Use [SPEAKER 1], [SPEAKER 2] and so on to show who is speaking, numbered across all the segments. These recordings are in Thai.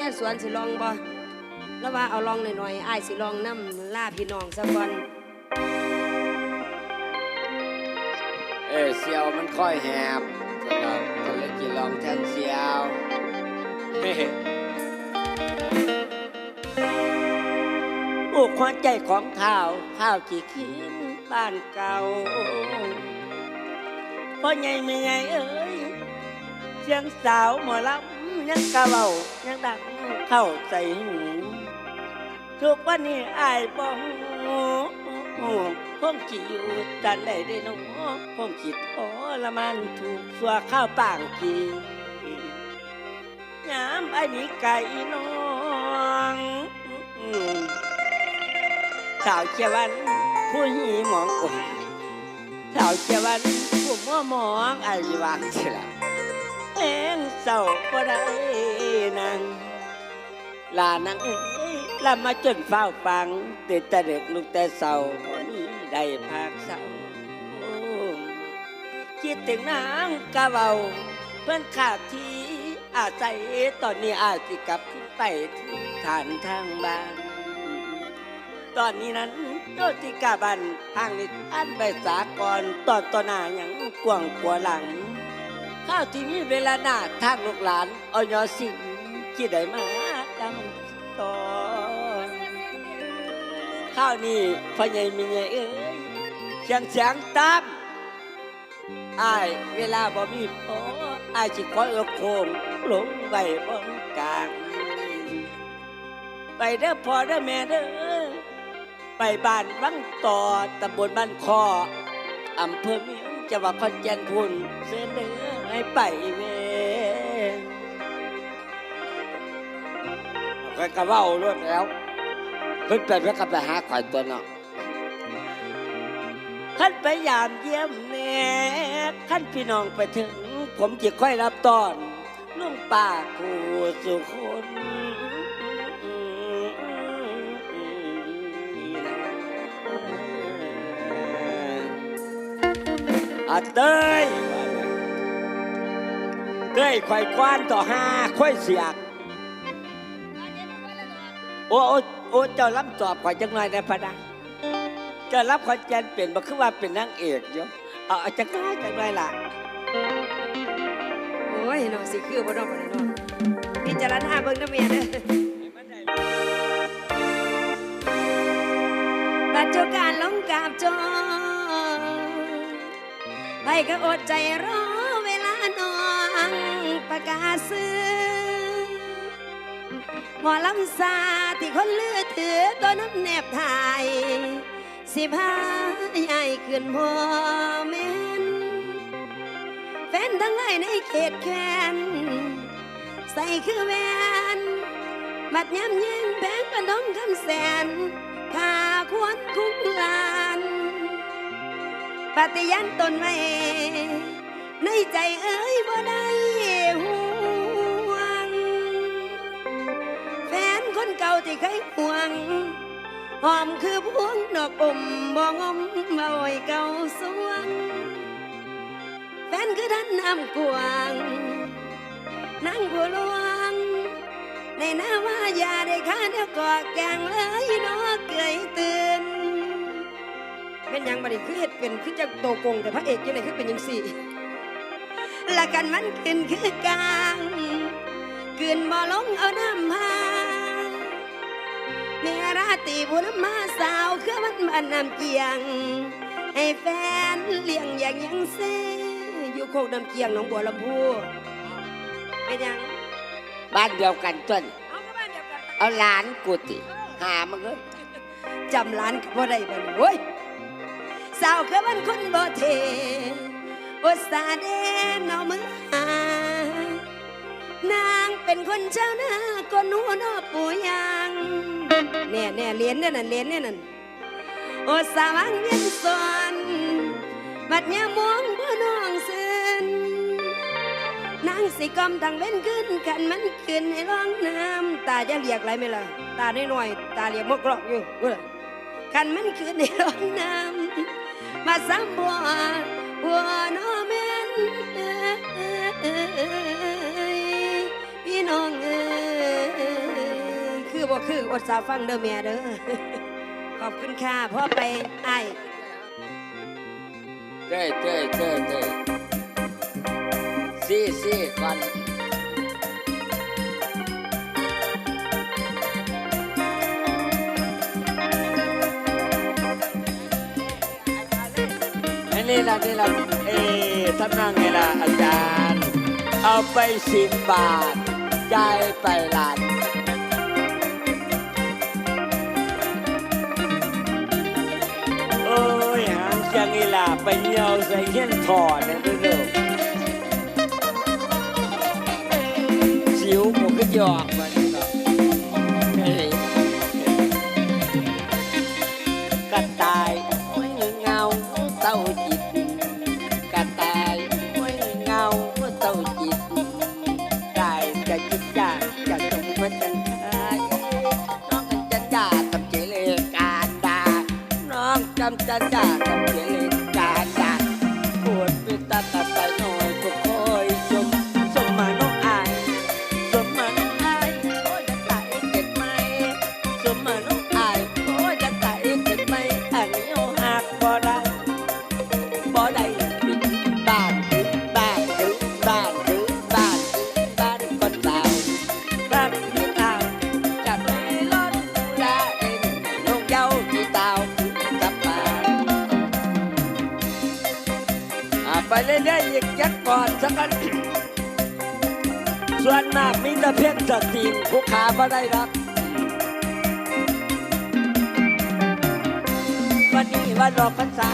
[SPEAKER 1] ค่สวนสิลองบ่แล้วว่าเอาลองหน่อยๆอ้ายสิลองน้ำล่าพี่น้องสักวัน
[SPEAKER 2] เออเสียวมันค่อยแหบสำหรับก็เลยกินลองแทนเสียวเฮ้
[SPEAKER 3] ปลูกหัวใจของข้าวข้าวกี่คืนบ้านเก่าพ่อใหญ่ไม่ใหญ่เอ้ยเสียงสาวหมอลำ ยังกะเบายังดังเข้าใส่หูทุกวันนี้อายบ้องพงขี่อยู่จันได้ได้น้องพงขีดโอละมันถูกสัวข้าวป่างกียามไอ้นี้ไก่น้องสาวเชวันผู้หีหมองอกสาวเชวันผู้มัวหมองไอ้วางเฉลา เอ็งเศร้าบ่ได้นางลานางเอ้ยลามาจนเฝ้าฟังตื่นแต่เด็กลูกแต่เศร้าบ่มีได้พักเศร้าโอ้คิดถึงนางกะเบาเพื่อนขาดที่อาศัยตอนนี้อาจสิกลับขึ้นไปที่ฐานทางบ้าน ตอนนี้นั้นโยติกาบันทางนิอันใบสากรตอนต่อหน้าอย่างกว้างกว่าหลัง ข้าวที่มีเวลาหน้าทางลูกหลานออยอสิงที่ได้มาดำต่อข้าวนี้พ่อใหญ่มีใหญ่เอ้ยเสียงเสียงตามอายเวลาบ่มีพออายสิคอยเอาโคมลงไว้บนกลางไปเด้อพ่อเด้อแม่เด้อไปบ้านวังต่อตำบลบ้านคออำเภอเมืองจังหวัดขอนแก่นพุ่นเสนอ ให้ไปเว
[SPEAKER 2] ก็กระเว้ารวดแล้วเพิ่นไปเพื่อกับไปหาข่อยตัวเนาะ
[SPEAKER 3] ขั้นไปยามเยี่ยมแน่ขั้นพี่น้องไปถึง ผมจะค่อยรับตอนลุงป้าคู่สุคนนี่นะอาเต้ย เต้ยควายควานต่อห้าควายเสียก โอ้โอ้โอ้เจ้ารับตอบข่อยจังหน่อยนะพะนะเจ้ารับขอนแก่นเป็นบ่คือว่าเป็นนางเอกอยู่เอาเอาจังน้อยจังน้อยล่ะ
[SPEAKER 1] โอ้ยเนาะสิคือบ่เนาะบ่ได้เนาะพิจารณาเบิ่งนะเมียเด้อบัดเจ้าการลงกราบจองไปก็อดใจรอ กาซื้อหมอลำซาที่คนลือถือตัวน้ำแนบถ่าย สิพาใหญ่ขึ้นพ่อแม่นแฟนทั้งหลายในเขตแคนใส่คือแวนบัดย้ำยิงแพงประนองคำแสนขาควรคุ้มลานปฏิญาณตนไว้ในใจเอ้ยบ่ได้ ที่เคยห่วงหอมคือพวงดอกอมบ่งอมบ่อยเก่าสวงแฟนคือท่านน้ำกวางนั่งผู้หลวง ในหน้าว่าอย่าได้ข้าเดียวกอดแกงเลยเนาะเกยตื่นเป็นยังบัดนี้คือเฮ็ดเป็นคือจังโตกงแต่พระเอกจังไดคือเป็นจังสี่ละกันมันขึ้นคือกลางขึ้นบ่ลงเอาน้ำพา เมราตรีผู้น้ำมาสาวคือมันบ้านน้ำเกียง ให้แฟนเลี้ยงอย่างยังเซอยู่โคกน้ำเกียงหนองบัวลำพูเป็นหยัง
[SPEAKER 2] บ้านเดียวกันต้น
[SPEAKER 1] เอาก็บ้านเดียวกัน
[SPEAKER 2] เอาหลานกูติหามันก็
[SPEAKER 1] จำร้านก็บ่ได้บ่นี่โอ้ยสาวคือมันคนบ่เทอุตส่าห์เดนเอามือหานางเป็นคนเจ้าหน้าคนหนูนอปูยาง แน่แน่เรียนเนี่ยนั่นเรียนเนี่ยนั่นอุตส่าวางเวียนสอนบัดยามมองบ่น้องซึนนางสิกอมทางเว้นขึ้นกันมันขึ้นให้ร้องน้ำตาจะเรียกไรไหมล่ะตาได้หน้อยตาเรียกมกรอกอยู่เว้ยคันมันขึ้นให้ร้องน้ำมาซ้ำบัวบัวนอแม่นเอ้ยพี่น้องเอ้ คือบ่คืออดสาวฟังเด้อแม่เด้อขอบคุณค่ะพ่อไปไอ้
[SPEAKER 2] เต้เต้เต้เต้ซี่ซี่ก่อนนี่ละนี่ละเอ๊ท่านนั่งไงล่ะอาจารย์ เอาไปสิบบาท ใจไป
[SPEAKER 3] หลาน nghi là bình
[SPEAKER 2] nhau sẽ nhân thọ nên được xíu một cái giọt mà cà tài người ngao, tao chịt. Cà tài
[SPEAKER 3] mỗi người ngao, tao chịt. Tài cà chịt cà cà không có chân non chân chân cà tập chỉ liền cà tài non trăm chân cà เรื่อยๆอีกยัดกอน
[SPEAKER 2] สักกัน
[SPEAKER 3] ส่วนมากมีแต่เพียงสติผู้ขาบ่ได้รับวันนี้วันออกพรรษา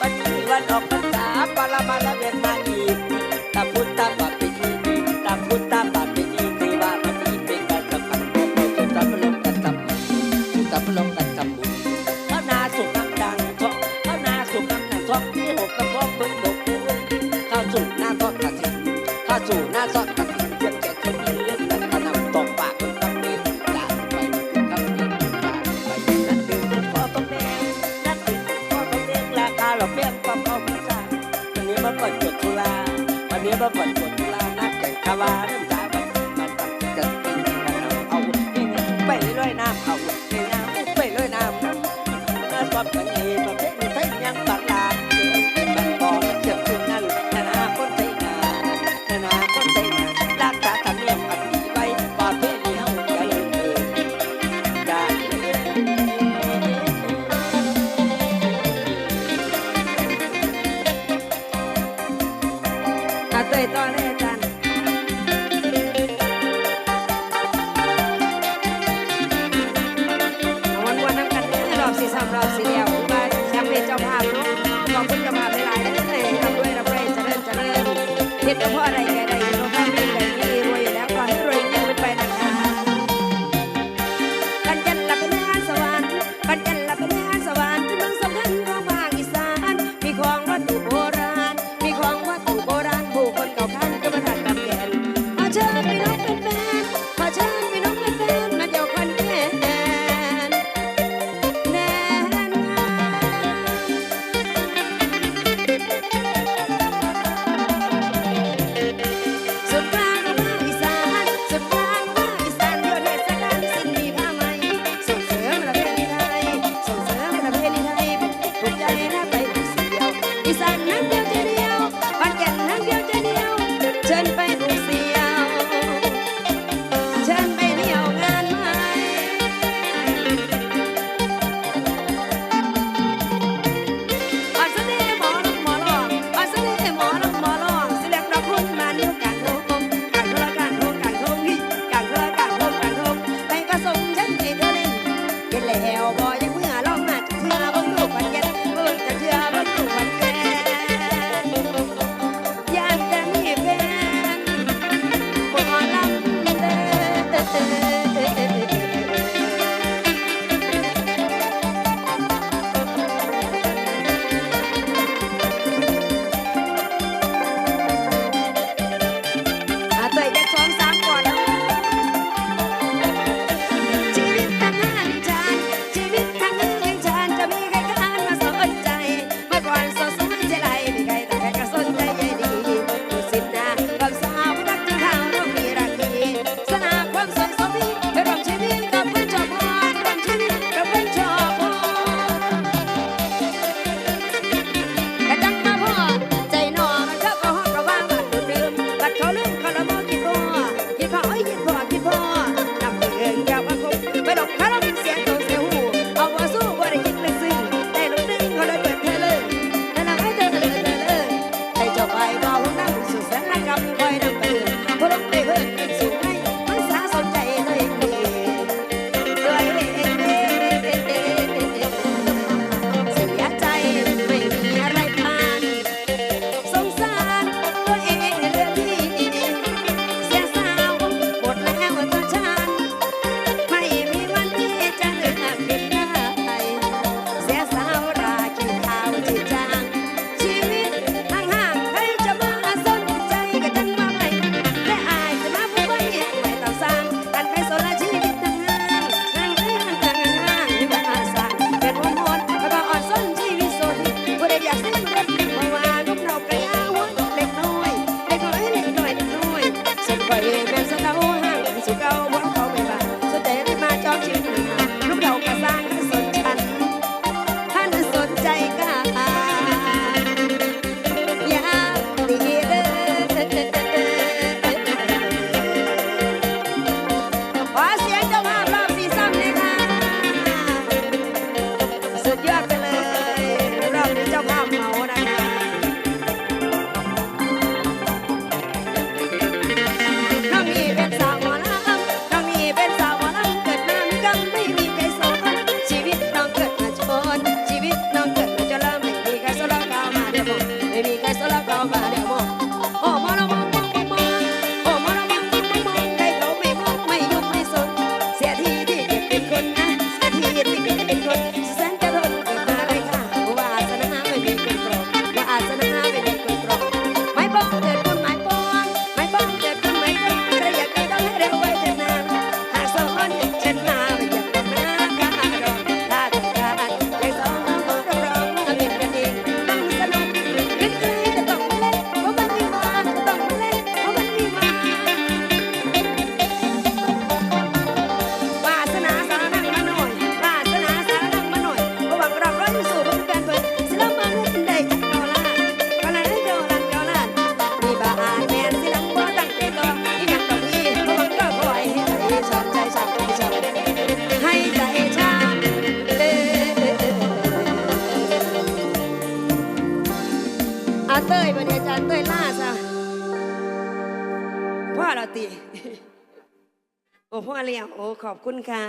[SPEAKER 3] วันนี้วันออกพรรษาปรมาละเวียนมาอีก ว่าน้ำตาบัดมันบัดจะกินกันเอาเอาไปลอยน้ำเอาไปน้ำไปลอยน้ำมาสอบกันเองมาเป็นไทย
[SPEAKER 1] ยังปากลาบันบ่อเก็บอมถึงนั้นนานาคนใจงานนานาคนใจงานรักษาธรเนียมนดีไว้ปอดเพื่อเยวอย่าลือ่ยอย่าเตยตอนนี้ baby, que solo con อ้พ่อเลี้ยงโอ้ขอบคุณค่ะ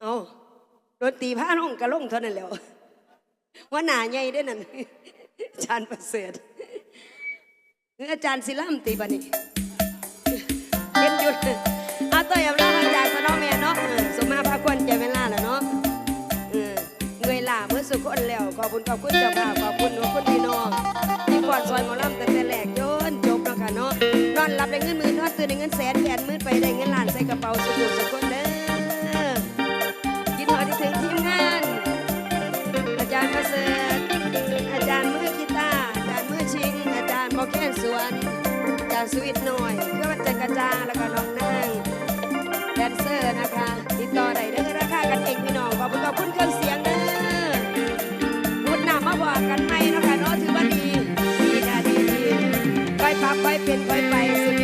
[SPEAKER 1] เอาดนตรีผ้าลงกระลงเท่านั้นแหล้วว่าหนาใหญ่ได้นั่นอาจารย์ประเสริฐหรืออาจารย์ศิลามตีบันนี้เล่นหยุดเอาตัวอย่างเราอาจารย์สนอแม่เนาะสมมาพาควรใจเวลาแล้วเนาะเงยล่าเมื่อสุขคนแล้วขอบคุณขอบคุณเจ้าภาพขอบคุณขอบคุณพี่น้องที่ก่อนซอยหมอลำแต่ นาะนอนรับได้เงินหมื่นนอนตื่นได้เงินแสนแผนมืดไปได้เงินล้านใส่กระเป๋าสุขสุขคนเด้อกินหอที่ถึงทีมงาน อาจารย์ประเสริฐอาจารย์มือกีตาร์อาจารย์มือชิง อาจารย์โมแคนสวนอาจารย์สวิตหน่อยเพื่อวันจะกระจางแล้วก็น้องนางแดนเซอร์นะคะ ยนค่อยไปสุ